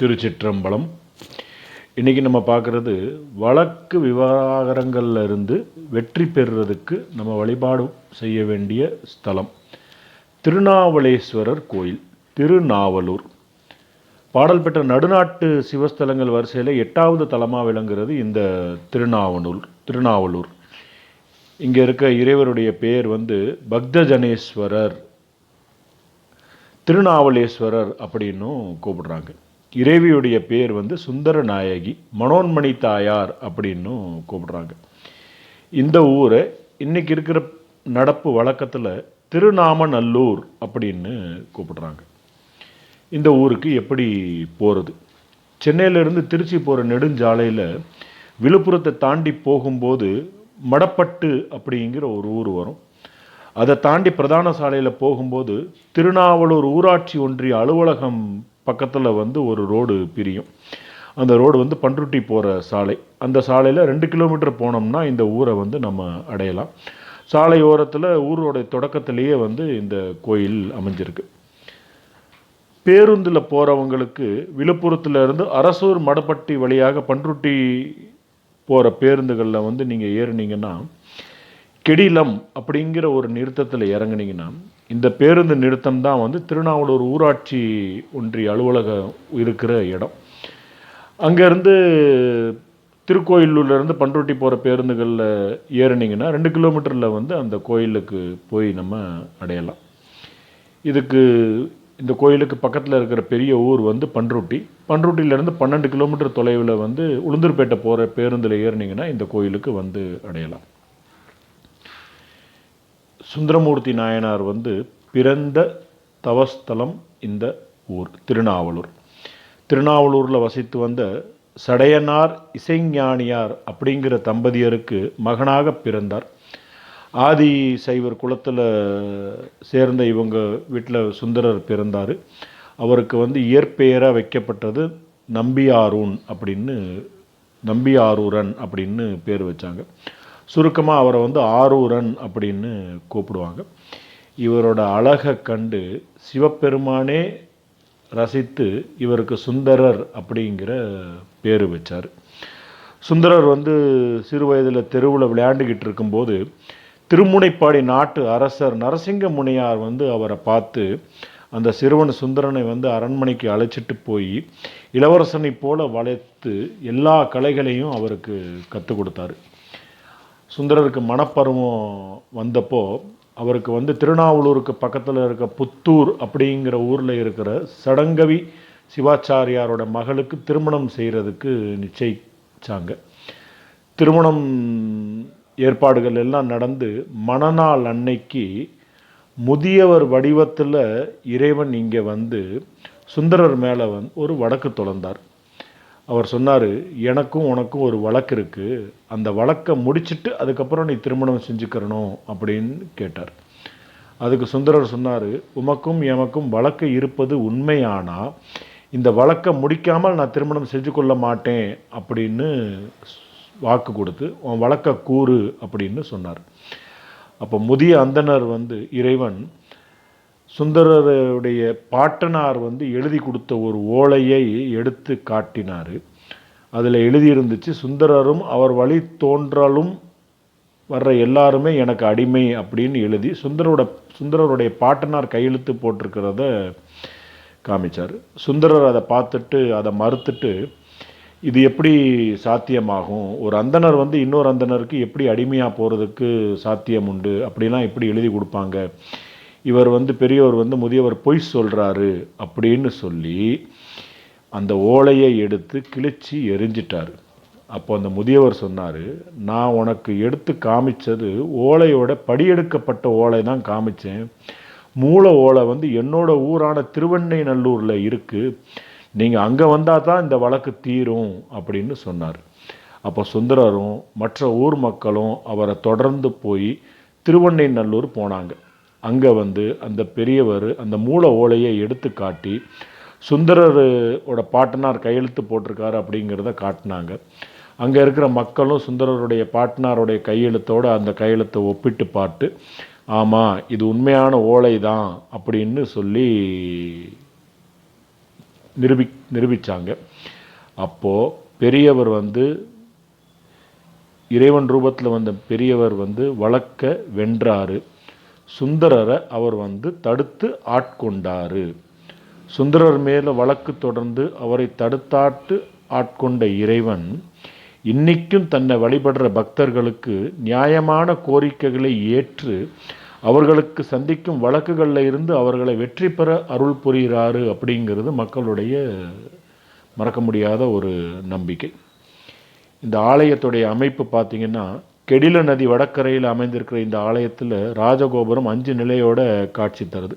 திருச்சிற்றம்பலம். இன்றைக்கி நம்ம பார்க்குறது வழக்கு விவகாரங்களில் இருந்து வெற்றி பெறுறதுக்கு நம்ம வழிபாடு செய்ய வேண்டிய ஸ்தலம். திருநாவலேஸ்வரர் கோயில் திருநாவலூர். பாடல் பெற்ற நடுநாட்டு சிவஸ்தலங்கள் வரிசையில் எட்டாவது தலமாக விளங்குறது இந்த திருநாவனூர் திருநாவலூர். இங்கே இருக்க இறைவருடைய பெயர் வந்து பக்தஜனேஸ்வரர் திருநாவலேஸ்வரர் அப்படின்னும் கூப்பிடுறாங்க. இறைவியுடைய பேர் வந்து சுந்தர நாயகி மனோன்மணி தாயார் அப்படின்னும் கூப்பிடுறாங்க. இந்த ஊரை இன்னைக்கு இருக்கிற நடப்பு வழக்கத்தில் திருநாமநல்லூர் அப்படின்னு கூப்பிடுறாங்க. இந்த ஊருக்கு எப்படி போகிறது சென்னையிலேருந்து திருச்சி போகிற நெடுஞ்சாலையில் விழுப்புரத்தை தாண்டி போகும்போது மடப்பட்டு அப்படிங்கிற ஒரு ஊர் வரும். அதை தாண்டி பிரதான சாலையில் போகும்போது திருநாவலூர் ஊராட்சி ஒன்றிய அலுவலகம் பக்கத்தில் வந்து ஒரு ரோடு பிரியும். அந்த ரோடு வந்து பண்ருட்டி போகிற சாலை. அந்த சாலையில் ரெண்டு கிலோமீட்டர் போனோம்னா இந்த ஊரை வந்து நம்ம அடையலாம். சாலை ஓரத்தில் ஊரோட தொடக்கத்திலேயே வந்து இந்த கோயில் அமைஞ்சிருக்கு. பேருந்தில் போகிறவங்களுக்கு விழுப்புரத்துலேருந்து அரசூர் மடப்பட்டி வழியாக பண்ருட்டி போகிற பேருந்துகளில் வந்து நீங்கள் ஏறுனீங்கன்னா கெடிலம் அப்படிங்கிற ஒரு நிறுத்தத்தில் இறங்குனீங்கன்னா இந்த பேருந்து நிறுத்தம் தான் வந்து திருநாவலூர் ஊராட்சி ஒன்றிய அலுவலகம் இருக்கிற இடம். அங்கேருந்து திருக்கோயிலூர்லேருந்து பண்ருட்டி போகிற பேருந்துகளில் ஏறுனீங்கன்னா ரெண்டு கிலோமீட்டரில் வந்து அந்த கோயிலுக்கு போய் நம்ம அடையலாம். இதுக்கு இந்த கோயிலுக்கு பக்கத்தில் இருக்கிற பெரிய ஊர் வந்து பண்ருட்டி. பண்ருட்டியிலேருந்து பன்னெண்டு கிலோமீட்டர் தொலைவில் வந்து உளுந்தூர்பேட்டை போகிற பேருந்தில் ஏறுனீங்கன்னா இந்த கோயிலுக்கு வந்து அடையலாம். சுந்தரமூர்த்தி நாயனார் வந்து பிறந்த தவஸ்தலம் இந்த ஊர் திருநாவலூர். திருநாவலூரில் வசித்து வந்த சடையனார் இசைஞானியார் அப்படிங்கிற தம்பதியருக்கு மகனாக பிறந்தார். ஆதி சைவர் குலத்தில் சேர்ந்த இவங்க வீட்டில் சுந்தரர் பிறந்தார். அவருக்கு வந்து இயற்பெயராக வைக்கப்பட்டது நம்பியாரூன் அப்படின்னு நம்பியாரூரன் அப்படின்னு பேர் வச்சாங்க. சுருக்கமாக அவரை வந்து ஆரூரன் அப்படின்னு கூப்பிடுவாங்க. இவரோட அழகை கண்டு சிவபெருமானே ரசித்து இவருக்கு சுந்தரர் அப்படிங்கிற பேர் வச்சார். சுந்தரர் வந்து சிறு வயதில் தெருவில் விளையாண்டுக்கிட்டு இருக்கும்போது திருமுனைப்பாடி நாட்டு அரசர் நரசிங்க முனியார் வந்து அவரை பார்த்து அந்த சிறுவன் சுந்தரனை வந்து அரண்மனைக்கு அழைச்சிட்டு போய் இளவரசனை போல வளைத்து எல்லா கலைகளையும் அவருக்கு கற்றுக் கொடுத்தாரு. சுந்தரருக்கு மனப்பருவம் வந்தப்போ அவருக்கு வந்து திருநாவலூருக்கு பக்கத்தில் இருக்க புத்தூர் அப்படிங்கிற ஊரில் இருக்கிற சடங்கவி சிவாச்சாரியாரோட மகளுக்கு திருமணம் செய்கிறதுக்கு நிச்சயிச்சாங்க. திருமணம் ஏற்பாடுகள் எல்லாம் நடந்து மணநாள் அன்னைக்கு முதியவர் வடிவத்தில் இறைவன் இங்கே வந்து சுந்தரர் மேலே வந்து ஒரு வடக்கு தொடர்ந்தார் அவர் சொன்னார் எனக்கும் உனக்கும் ஒரு வழக்கு இருக்குது அந்த வழக்கை முடிச்சுட்டு அதுக்கப்புறம் நீ திருமணம் செஞ்சுக்கிறணும். அப்படின்னு கேட்டார். அதுக்கு சுந்தரர் சொன்னார் உமக்கும் எமக்கும் வழக்கு இருப்பது உண்மையானால் இந்த வழக்கை முடிக்காமல் நான் திருமணம் செஞ்சு கொள்ள மாட்டேன். அப்படின்னு வாக்கு கொடுத்து உன் வழக்க கூறு. அப்படின்னு சொன்னார். அப்போ முதிய அந்தனர் வந்து இறைவன் சுந்தரருடைய பாட்டனார் வந்து எழுதி கொடுத்த ஒரு ஓலையை எடுத்து காட்டினார். அதில் எழுதியிருந்துச்சு சுந்தரரும் அவர் வழி தோன்றலும் வர்ற எல்லாருமே எனக்கு அடிமை அப்படின்னு எழுதி சுந்தரோட சுந்தரருடைய பாட்டனார் கையெழுத்து போட்டிருக்கிறத காமிச்சார். சுந்தரர் அதை பார்த்துட்டு அதை மறுத்துட்டு இது எப்படி சாத்தியமாகும்? ஒரு அந்தனர் வந்து இன்னொரு அந்தனருக்கு எப்படி அடிமையாக போகிறதுக்கு சாத்தியம் உண்டு? அப்படிலாம் எப்படி எழுதி கொடுப்பாங்க? இவர் வந்து பெரியவர் வந்து முதியவர் பொய் சொல்கிறாரு அப்படின்னு சொல்லி அந்த ஓலையை எடுத்து கிழிச்சு எரிஞ்சிட்டார். அப்போ அந்த முதியவர் சொன்னார் நான் உனக்கு எடுத்து காமிச்சது ஓலையோட படியெடுக்கப்பட்ட ஓலை தான் காமிச்சேன். மூல ஓலை வந்து என்னோட ஊரான திருவெண்ணைநல்லூரில் இருக்குது நீங்கள் அங்கே வந்தால் தான் இந்த வழக்கு தீரும் அப்படின்னு சொன்னார். அப்போ சுந்தரரும் மற்ற ஊர் மக்களும் அவரை தொடர்ந்து போய் திருவெண்ணைநல்லூர் போனாங்க. அங்கே வந்து அந்த பெரியவர் அந்த மூல ஓலையை எடுத்து காட்டி சுந்தரரோட பாட்டனார் கையெழுத்து போட்டிருக்காரு அப்படிங்கிறத காட்டினாங்க. அங்கே இருக்கிற மக்களும் சுந்தரருடைய பாட்டனாருடைய கையெழுத்தோடு அந்த கையெழுத்தை ஒப்பிட்டு பார்த்து ஆமாம் இது உண்மையான ஓலை தான் அப்படின்னு சொல்லி நிரூபி நிரூபித்தாங்க அப்போது பெரியவர் வந்து இறைவன் ரூபத்தில் வந்த பெரியவர் வந்து வழக்க வென்றாரு. சுந்தரரை அவர் வந்து தடுத்து ஆட்கொண்டார். சுந்தரர் மேலே வழக்கு தொடர்ந்து அவரை தடுத்தாட்டு ஆட்கொண்ட இறைவன் இன்னைக்கும் தன்னை வழிபடுற பக்தர்களுக்கு நியாயமான கோரிக்கைகளை ஏற்று அவர்களுக்கு சந்திக்கும் வழக்குகளில் இருந்து அவர்களை வெற்றி பெற அருள் புரிகிறாரு அப்படிங்கிறது மக்களுடைய மறக்க முடியாத ஒரு நம்பிக்கை. இந்த ஆலயத்துடைய அமைப்பு பார்த்தீங்கன்னா கெடில நதி வடக்கரையில் அமைந்திருக்கிற இந்த ஆலயத்தில் ராஜகோபுரம் அஞ்சு நிலையோட காட்சி தருது.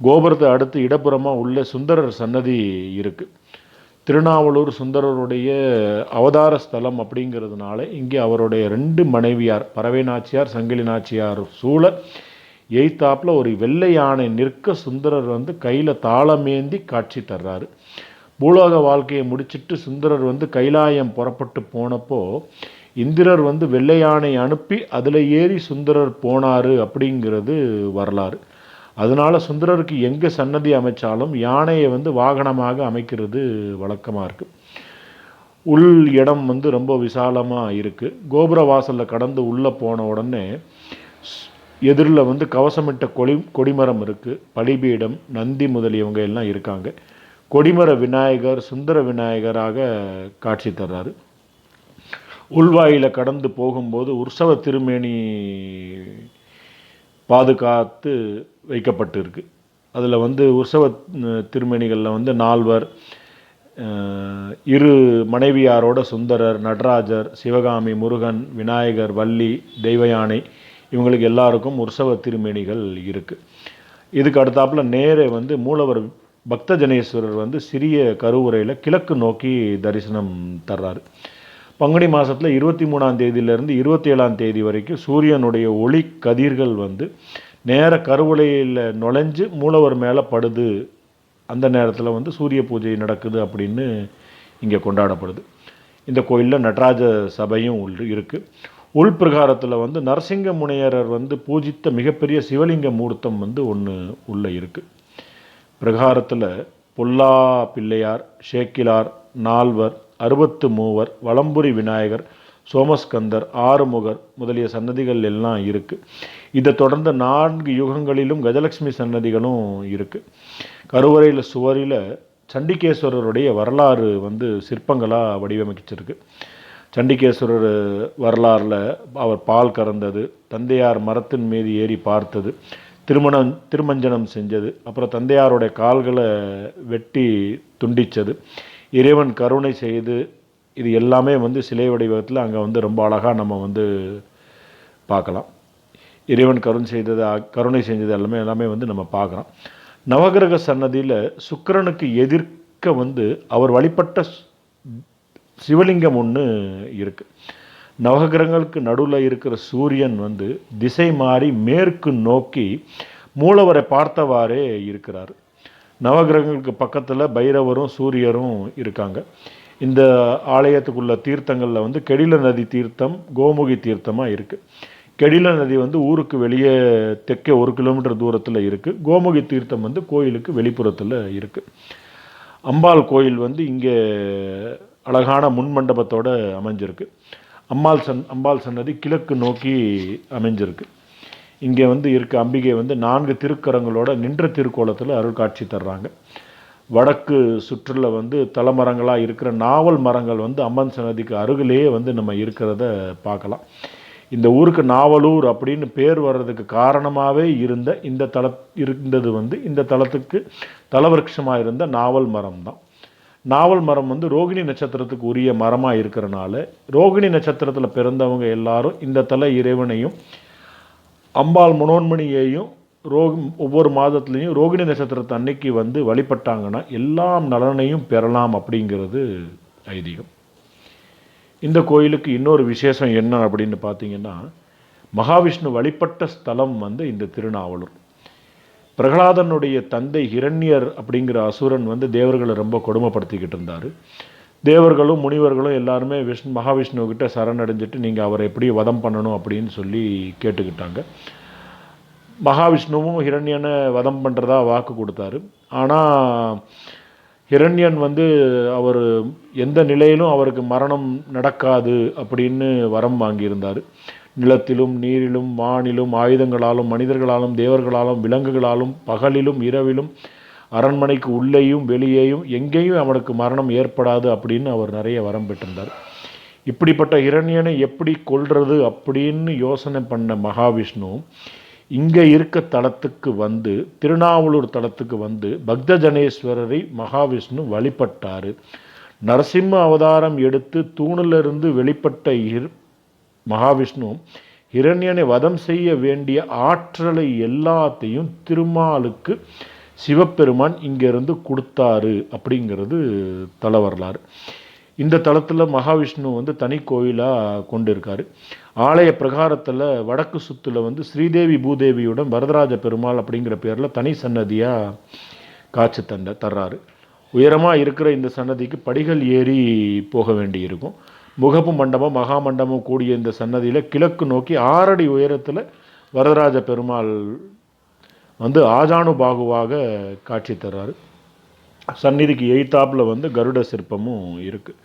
கோபுரத்தை அடுத்து இடப்புறமாக உள்ள சுந்தரர் சன்னதி இருக்குது திருநாவலூர் சுந்தரருடைய அவதார ஸ்தலம் அப்படிங்கிறதுனால இங்கே அவருடைய ரெண்டு மனைவியார் பறவை நாச்சியார் சங்கிலி நாச்சியார் சூழ எய்த்தாப்பில் ஒரு வெள்ளை யானை நிற்க சுந்தரர் வந்து கையில் தாளமேந்தி காட்சி தர்றாரு. பூலோக வாழ்க்கையை முடிச்சிட்டு சுந்தரர் வந்து கைலாயம் புறப்பட்டு போனப்போ இந்திரர் வந்து வெள்ளை யானை அனுப்பி அதில் ஏறி சுந்தரர் போனார் அப்படிங்கிறது வரலாறு. அதனால சுந்தரருக்கு எங்கே சன்னதி அமைச்சாலும் யானையை வந்து வாகனமாக அமைக்கிறது வழக்கமாக இருக்குது உள் இடம் வந்து ரொம்ப விசாலமாக இருக்குது கோபுர வாசலில் கடந்து உள்ளே போன உடனே எதிரில் வந்து கவசமிட்ட கொடி கொடிமரம் இருக்குது பலிபீடம் நந்தி முதலியவங்க எல்லாம் இருக்காங்க. கொடிமர விநாயகர் சுந்தர விநாயகராக காட்சி தர்றாரு. உள்வாயில் கடந்து போகும்போது உற்சவ திருமேனி பாதுகாத்து வைக்கப்பட்டிருக்கு. அதில் வந்து உற்சவ திருமேனிகளில் வந்து நால்வர் இரு மனைவியாரோட சுந்தரர் நடராஜர் சிவகாமி முருகன் விநாயகர் வள்ளி தெய்வயானை இவங்களுக்கு எல்லாருக்கும் உற்சவ திருமேனிகள் இருக்குது இதுக்கு அடுத்தாப்பில் நேரே வந்து மூலவர் பக்த ஜனேஸ்வரர் வந்து சிறிய கருவுரையில் கிழக்கு நோக்கி தரிசனம் தர்றாரு. பங்குனி மாதத்தில் இருபத்தி மூணாம் தேதியிலேருந்து இருபத்தி ஏழாம் தேதி வரைக்கும் சூரியனுடைய ஒளி கதிர்கள் வந்து நேர கருவளையில் நுழைஞ்சு மூலவர் மேலே படுது. அந்த நேரத்தில் வந்து சூரிய பூஜை நடக்குது அப்படின்னு இங்கே கொண்டாடப்படுது. இந்த கோயிலில் நடராஜ சபையும் உள் இருக்குது உள்பிரகாரத்தில் வந்து நரசிங்க முனையரர் வந்து பூஜித்த மிகப்பெரிய சிவலிங்க மூர்த்தம் வந்து ஒன்று உள்ளே இருக்குது பிரகாரத்தில் பொல்லா பிள்ளையார் ஷேக்கிலார் நால்வர் அறுபத்து மூவர் வலம்புரி விநாயகர் சோமஸ்கந்தர் ஆறுமுகர் முதலிய சன்னதிகள் எல்லாம் இருக்குது இதை தொடர்ந்து நான்கு யுகங்களிலும் கஜலட்சுமி சன்னதிகளும் இருக்குது கருவறையில் சுவரில் சண்டிகேஸ்வரருடைய வரலாறு வந்து சிற்பங்களாக வடிவமைச்சிருக்கு. சண்டிகேஸ்வரர் வரலாறில் அவர் பால் கறந்தது தந்தையார் மரத்தின் மீது ஏறி பார்த்தது திருமணம் திருமஞ்சனம் செஞ்சது அப்புறம் தந்தையாருடைய கால்களை வெட்டி துண்டிச்சது. இறைவன் கருணை செய்து இது எல்லாமே வந்து சிலை வடிவத்தில் அங்கே வந்து ரொம்ப அழகாக நம்ம வந்து பார்க்கலாம். இறைவன் கருணை செய்தது கருணை செஞ்சது எல்லாமே எல்லாமே வந்து நம்ம பார்க்குறோம் நவகிரக சன்னதியில் சுக்கிரனுக்கு எதிர்க்க வந்து அவர் வழிபட்ட சிவலிங்கம் ஒன்று இருக்குது நவகிரகங்களுக்கு நடுவில் இருக்கிற சூரியன் வந்து திசை மாறி மேற்கு நோக்கி மூலவரை பார்த்தவாறே இருக்கிறார். நவகிரகங்களுக்கு பக்கத்தில் பைரவரும் சூரியரும் இருக்காங்க. இந்த ஆலயத்துக்குள்ள தீர்த்தங்களில் வந்து கெடில நதி தீர்த்தம் கோமுகி தீர்த்தமாக இருக்குது கெடில நதி வந்து ஊருக்கு வெளியே தெற்கே ஒரு கிலோமீட்டர் தூரத்தில் இருக்குது கோமுகி தீர்த்தம் வந்து கோயிலுக்கு வெளிப்புறத்தில் இருக்குது அம்பாள் கோயில் வந்து இங்கே அழகான முன்மண்டபத்தோட அமைஞ்சிருக்கு. அம்பாள் சன் அம்பாள் சன்னதி கிழக்கு நோக்கி அமைஞ்சிருக்கு. இங்கே வந்து இருக்க அம்பிகை வந்து நான்கு திருக்கரங்களோட நின்ற திருக்கோலத்தில் அருள் காட்சி தர்றாங்க. வடக்கு சுற்றுல வந்து தலைமரங்களாக இருக்கிற நாவல் மரங்கள் வந்து அம்மன் சன்னதிக்கு அருகிலேயே வந்து நம்ம இருக்கிறத பார்க்கலாம். இந்த ஊருக்கு நாவலூர் அப்படின்னு பேர் வர்றதுக்கு காரணமாகவே இருந்த இந்த தல இருந்தது வந்து இந்த தலத்துக்கு தலவருஷமாக இருந்த நாவல் மரம் தான் நாவல் மரம் வந்து ரோகிணி நட்சத்திரத்துக்கு உரிய மரமாக இருக்கிறனால ரோகிணி நட்சத்திரத்தில் பிறந்தவங்க எல்லாரும் இந்த தல இறைவனையும் அம்பாள் மனோன்மணியையும் ரோக ஒவ்வொரு மாதத்துலேயும் ரோகிணி நட்சத்திரத்தை அன்னைக்கு வந்து வழிபட்டாங்கன்னா எல்லாம் நலனையும் பெறலாம் அப்படிங்கிறது ஐதீகம். இந்த கோயிலுக்கு இன்னொரு விசேஷம் என்ன அப்படின்னு பார்த்தீங்கன்னா மகாவிஷ்ணு வழிபட்ட ஸ்தலம் வந்து இந்த திருநாவலூர். பிரகலாதனுடைய தந்தை ஹிரண்யர் அப்படிங்கிற அசுரன் வந்து தேவர்களை ரொம்ப கொடுமைப்படுத்திக்கிட்டு இருந்தார். தேவர்களும் முனிவர்களும் எல்லாருமே விஷ்ணு மகாவிஷ்ணுக்கிட்ட சரணடைஞ்சிட்டு நீங்கள் அவரை எப்படி வதம் பண்ணணும் அப்படின்னு சொல்லி கேட்டுக்கிட்டாங்க. மகாவிஷ்ணுவும் ஹிரண்யனை வதம் பண்ணுறதா வாக்கு கொடுத்தாரு. ஆனால் ஹிரண்யன் வந்து அவர் எந்த நிலையிலும் அவருக்கு மரணம் நடக்காது அப்படின்னு வரம் வாங்கியிருந்தார். நிலத்திலும் நீரிலும் வானிலும் ஆயுதங்களாலும் மனிதர்களாலும் தேவர்களாலும் விலங்குகளாலும் பகலிலும் இரவிலும் அரண்மனைக்கு உள்ளேயும் வெளியேயும் எங்கேயும் அவனுக்கு மரணம் ஏற்படாது அப்படின்னு அவர் நிறைய வரம் பெற்றிருந்தார். இப்படிப்பட்ட இரண்யனை எப்படி கொள்வது அப்படின்னு யோசனை பண்ண மகாவிஷ்ணு இங்கே இருக்க தலத்துக்கு வந்து திருநாவலூர் தலத்துக்கு வந்து பக்தஜனேஸ்வரரை மகாவிஷ்ணு வழிபட்டார். நரசிம்ம அவதாரம் எடுத்து தூணிலிருந்து வெளிப்பட்ட இர் மகாவிஷ்ணு இரண்யனை வதம் செய்ய வேண்டிய ஆற்றலை எல்லாத்தையும் திருமாலுக்கு சிவபெருமான் இங்கிருந்து கொடுத்தாரு அப்படிங்கிறது தல வரலாறு. இந்த தளத்தில் மகாவிஷ்ணு வந்து தனி கோயிலாக கொண்டு இருக்கார் ஆலய பிரகாரத்தில் வடக்கு சுத்தில் வந்து ஸ்ரீதேவி பூதேவியுடன் வரதராஜ பெருமாள் அப்படிங்கிற பேரில் தனி சன்னதியாக காட்சி தந்த தர்றாரு. உயரமாக இருக்கிற இந்த சன்னதிக்கு படிகள் ஏறி போக வேண்டியிருக்கும். முகப்பு மண்டபம் மகா மண்டபம் கூடிய இந்த சன்னதியில் கிழக்கு நோக்கி ஆறடி உயரத்தில் வரதராஜ பெருமாள் வந்து ஆஜானு பாகுவாக காட்சி தர்றாரு. சந்நிதிக்கு எய்த்தாப்பில் வந்து கருட சிற்பமும் இருக்குது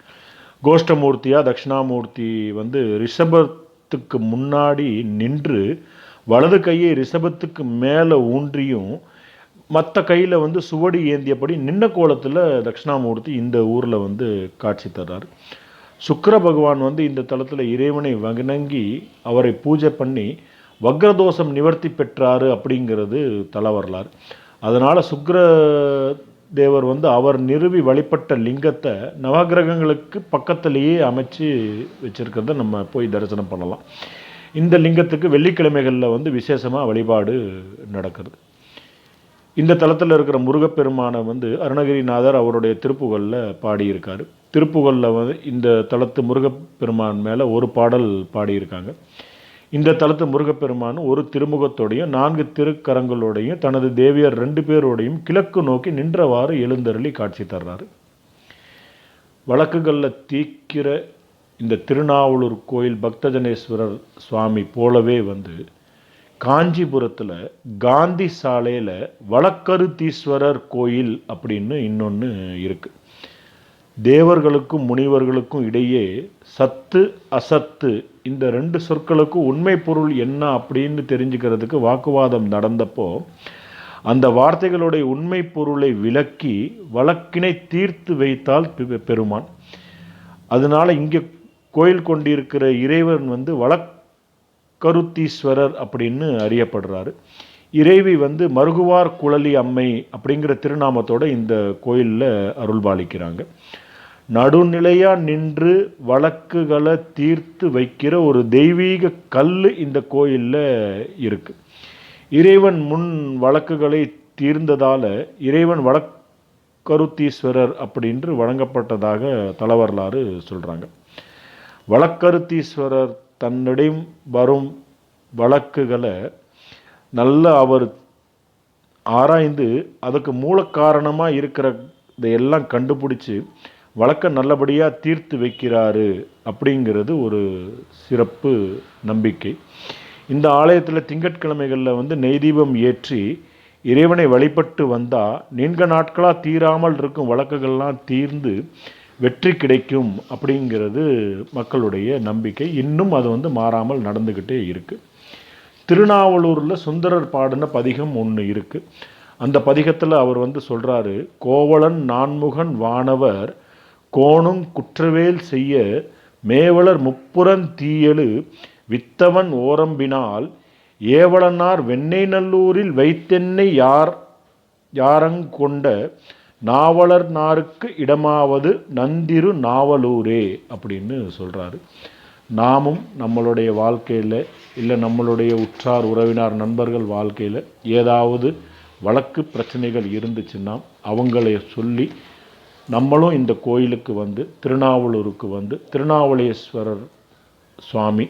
கோஷ்டமூர்த்தியாக தட்சிணாமூர்த்தி வந்து ரிஷபத்துக்கு முன்னாடி நின்று வலது கையை ரிஷபத்துக்கு மேலே ஊன்றியும் மற்ற கையில் வந்து சுவடி ஏந்தியபடி நின்ன கோலத்தில் தட்சிணாமூர்த்தி இந்த ஊரில் வந்து காட்சி தர்றார். சுக்கர பகவான் வந்து இந்த தளத்தில் இறைவனை வணங்கி அவரை பூஜை பண்ணி வக்ரதோஷம் நிவர்த்தி பெற்றாரு அப்படிங்கிறது தல வரலாறு. அதனால் சுக்ர தேவர் வந்து அவர் நிறுவி வழிபட்ட லிங்கத்தை நவகிரகங்களுக்கு பக்கத்திலேயே அமைச்சு வச்சிருக்கிறத நம்ம போய் தரிசனம் பண்ணலாம். இந்த லிங்கத்துக்கு வெள்ளிக்கிழமைகளில் வந்து விசேஷமாக வழிபாடு நடக்கிறது இந்த தளத்தில் இருக்கிற முருகப்பெருமானை வந்து அருணகிரிநாதர் அவருடைய திருப்புகளில் பாடியிருக்கார். திருப்புகளில் வந்து இந்த தளத்து முருகப்பெருமான் மேலே ஒரு பாடல் பாடியிருக்காங்க. இந்த தலத்து முருகப்பெருமான் ஒரு திருமுகத்தோடையும் நான்கு திருக்கரங்களோடையும் தனது தேவியர் ரெண்டு பேரோடையும் கிழக்கு நோக்கி நின்றவாறு எழுந்தருளி காட்சி தர்றாரு. வழக்குகளில் தீக்கிற இந்த திருநாவலூர் கோயில் பக்தஜனேஸ்வரர் சுவாமி போலவே வந்து காஞ்சிபுரத்தில் காந்தி சாலையில் வழக்கருத்தீஸ்வரர் கோயில் அப்படின்னு இன்னொன்று இருக்குது தேவர்களுக்கும் முனிவர்களுக்கும் இடையே சத்து அசத்து இந்த ரெண்டு சொற்களுக்கும் உண்மை பொருள் என்ன அப்படின்னு தெரிஞ்சுக்கிறதுக்கு வாக்குவாதம் நடந்தப்போ அந்த வார்த்தைகளுடைய உண்மை பொருளை விளக்கி வழக்கினை தீர்த்து வைத்தால் பெ- பெருமான். அதனால இங்கே கோயில் கொண்டிருக்கிற இறைவன் வந்து வழக்கருத்தீஸ்வரர் அப்படின்னு அறியப்படுறாரு. இறைவி வந்து மருகுவார் குழலி அம்மை அப்படிங்கிற திருநாமத்தோட இந்த கோயிலில் அருள்பாலிக்கிறாங்க. நடுநிலையா நின்று வழக்குகளை தீர்த்து வைக்கிற ஒரு தெய்வீக கல் இந்த கோயிலில் இருக்கு. இறைவன் முன் வழக்குகளை தீர்ந்ததால் இறைவன் வழக்கருத்தீஸ்வரர் அப்படின்று வழங்கப்பட்டதாக தலவரலாறு சொல்கிறாங்க வழக்கருத்தீஸ்வரர் தன்னிடம் வரும் வழக்குகளை நல்ல அவர் ஆராய்ந்து அதுக்கு மூல காரணமாக இருக்கிற இதையெல்லாம் கண்டுபிடிச்சு வழக்க நல்லபடியாக தீர்த்து வைக்கிறாரு அப்படிங்கிறது ஒரு சிறப்பு நம்பிக்கை. இந்த ஆலயத்தில் திங்கட்கிழமைகளில் வந்து நெய் தீபம் ஏற்றி இறைவனை வழிபட்டு வந்தால் நீண்ட நாட்களாக தீராமல் இருக்கும் வழக்குகள்லாம் தீர்ந்து வெற்றி கிடைக்கும் அப்படிங்கிறது மக்களுடைய நம்பிக்கை. இன்னும் அது வந்து மாறாமல் நடந்துக்கிட்டே இருக்குது திருநாவலூரில் சுந்தரர் பாடின பதிகம் ஒன்று இருக்குது அந்த பதிகத்தில் அவர் வந்து சொல்கிறாரு கோவலன் நான்முகன் வானவர் கோணும் குற்றவேல் செய்ய மேவலர் முப்புறன் தீயலு வித்தவன் ஓரம்பினால் ஏவலனார் வெண்ணெய் நல்லூரில் வைத்தென்னை யார் யாரங்கொண்ட நாவலர் நாருக்கு இடமாவது நந்திரு நாவலூரே அப்படின்னு சொல்கிறாரு நாமும் நம்மளுடைய வாழ்க்கையில் இல்லை நம்மளுடைய உற்றார் உறவினார் நண்பர்கள் வாழ்க்கையில் ஏதாவது வழக்கு பிரச்சனைகள் இருந்துச்சுன்னா அவங்களை சொல்லி நம்மளும் இந்த கோயிலுக்கு வந்து திருநாவலூருக்கு வந்து திருநாவளேஸ்வரர் சுவாமி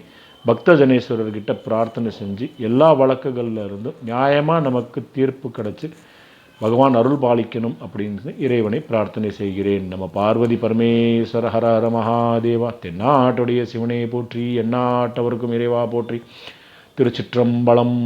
பக்தஜனேஸ்வரர்கிட்ட பிரார்த்தனை செஞ்சு எல்லா வழக்குகளில் இருந்தும் நியாயமாக நமக்கு தீர்ப்பு கிடச்சி பகவான் அருள் பாலிக்கணும் அப்படின்னு இறைவனை பிரார்த்தனை செய்கிறேன். நம்ம பார்வதி பரமேஸ்வர ஹர ஹர மகாதேவா தென்னாட்டுடைய சிவனை போற்றி எந்நாட்டவருக்கும் இறைவா போற்றி திருச்சிற்றம்பலம்